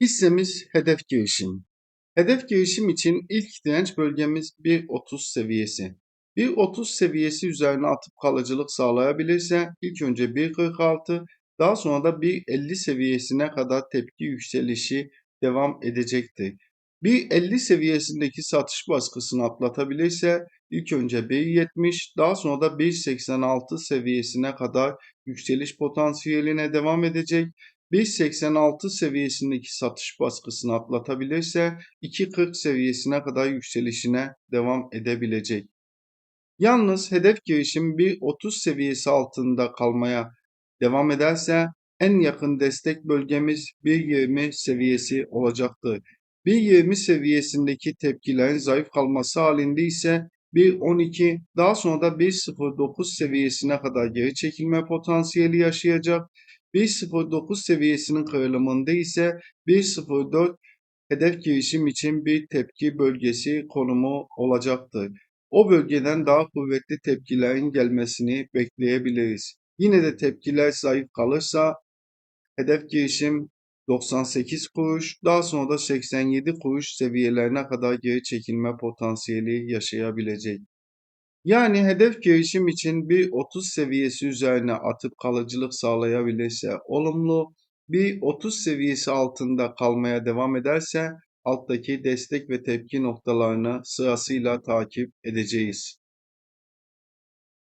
Hissemiz hedef girişim. Hedef girişim için ilk direnç bölgemiz 1.30 seviyesi. 1.30 seviyesi üzerine atıp kalıcılık sağlayabilirse ilk önce 1.46 daha sonra da 1.50 seviyesine kadar tepki yükselişi devam edecektir. 1.50 seviyesindeki satış baskısını atlatabilirse ilk önce 1.70 daha sonra da 1.86 seviyesine kadar yükseliş potansiyeline devam edecek. 1.86 seviyesindeki satış baskısını atlatabilirse 2.40 seviyesine kadar yükselişine devam edebilecek. Yalnız hedef girişim 1.30 seviyesi altında kalmaya devam ederse en yakın destek bölgemiz 1.20 seviyesi olacaktır. 1.20 seviyesindeki tepkilerin zayıf kalması halinde ise 1.12 daha sonra da 1.09 seviyesine kadar geri çekilme potansiyeli yaşayacak. 1.09 seviyesinin kırılımında ise 1.04 hedef girişim için bir tepki bölgesi konumu olacaktır. O bölgeden daha kuvvetli tepkilerin gelmesini bekleyebiliriz. Yine de tepkiler zayıf kalırsa hedef girişim 98 kuruş, daha sonra da 87 kuruş seviyelerine kadar geri çekilme potansiyeli yaşayabilecek. Yani hedef girişim için bir 30 seviyesi üzerine atıp kalıcılık sağlayabilirse olumlu, bir 30 seviyesi altında kalmaya devam ederse alttaki destek ve tepki noktalarını sırasıyla takip edeceğiz.